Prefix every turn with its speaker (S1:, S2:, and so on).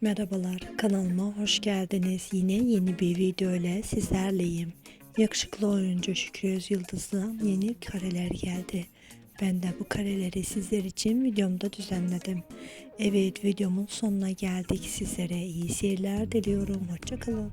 S1: Merhabalar kanalıma hoş geldiniz. Yine yeni bir video ile sizlerleyim. Yakışıklı oyuncu Şükrü Özyıldız'dan yeni kareler geldi. Ben de bu kareleri sizler için videomda düzenledim. Evet videomun sonuna geldik. Sizlere iyi seyirler diliyorum. Hoşçakalın.